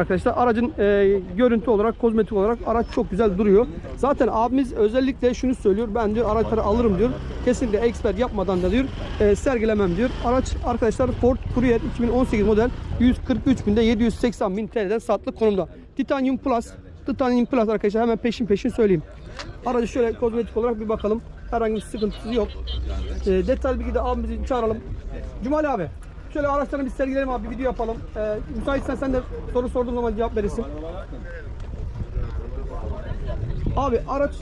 Arkadaşlar aracın e, görüntü olarak, kozmetik olarak araç çok güzel duruyor. Zaten abimiz özellikle şunu söylüyor. Ben diyor araçları alırım diyor. Kesinlikle expert yapmadan da diyor e, sergilemem diyor. Araç arkadaşlar Ford Courier 2018 model 143 binde 780 bin TL'den satılık konumda. Titanium Plus Titanium Plus arkadaşlar hemen peşin peşin söyleyeyim. Aracı şöyle kozmetik olarak bir bakalım. Herhangi bir sıkıntısı yok. E, detaylı bilgi de abimizi çağıralım. Cumali abi. Şöyle araçlarını bir sergileyelim abi bir video yapalım. E, müsaitsen sen de soru sorduğum zaman cevap verirsin. Abi araç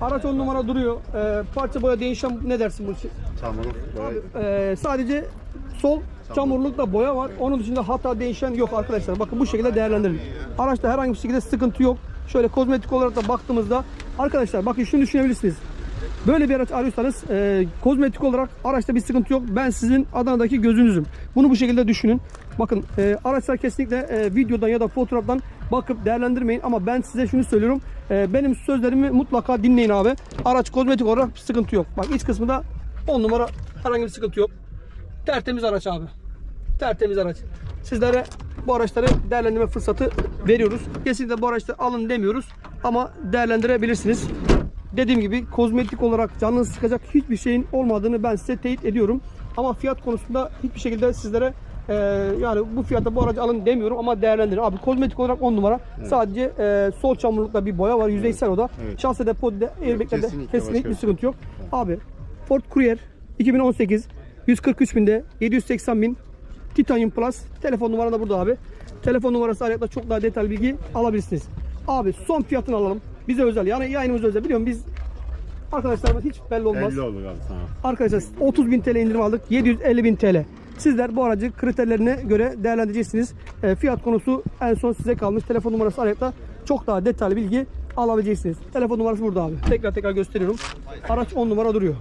araç on numara duruyor. E, parça boya değişen ne dersin bu için? Çamurluk E, sadece sol çamurlukta boya var. Onun dışında hata değişen yok arkadaşlar. Bakın bu şekilde değerlendirin. Araçta herhangi bir şekilde sıkıntı yok. Şöyle kozmetik olarak da baktığımızda arkadaşlar bakın şunu düşünebilirsiniz. Böyle bir araç arıyorsanız e, kozmetik olarak araçta bir sıkıntı yok. Ben sizin Adana'daki gözünüzüm. Bunu bu şekilde düşünün. Bakın e, araçlar kesinlikle e, videodan ya da fotoğraftan bakıp değerlendirmeyin. Ama ben size şunu söylüyorum. E, benim sözlerimi mutlaka dinleyin abi. Araç kozmetik olarak bir sıkıntı yok. Bak iç kısmında 10 numara herhangi bir sıkıntı yok. Tertemiz araç abi. Tertemiz araç. Sizlere bu araçları değerlendirme fırsatı veriyoruz. Kesinlikle bu araçları alın demiyoruz ama değerlendirebilirsiniz. Dediğim gibi kozmetik olarak canınızı sıkacak hiçbir şeyin olmadığını ben size teyit ediyorum. Ama fiyat konusunda hiçbir şekilde sizlere e, yani bu fiyata bu aracı alın demiyorum ama değerlendirin. Abi kozmetik olarak 10 numara. Sadece e, sol çamurlukta bir boya var. Yüzeysel o da. Evet. Şansa depodide, airbaglerde Kesinlikle kesinlikle bir sıkıntı yok. Abi Ford Courier 2018 143 binde 780 bin Titanium Plus telefon numaran da burada abi. Telefon numarası ayrıca çok daha detaylı bilgi alabilirsiniz. Abi son fiyatını alalım. Bize özel yani yayınımız özel biliyorum biz arkadaşlarımız hiç belli olmaz. 50 olur abi sana. Arkadaşlar 30 bin TL indirim aldık. 750 bin TL. Sizler bu aracı kriterlerine göre değerlendireceksiniz. E, fiyat konusu en son size kalmış. Telefon numarası ayrıca çok daha detaylı bilgi alabileceksiniz. Telefon numarası burada abi. Tekrar tekrar gösteriyorum. Araç 10 numara duruyor.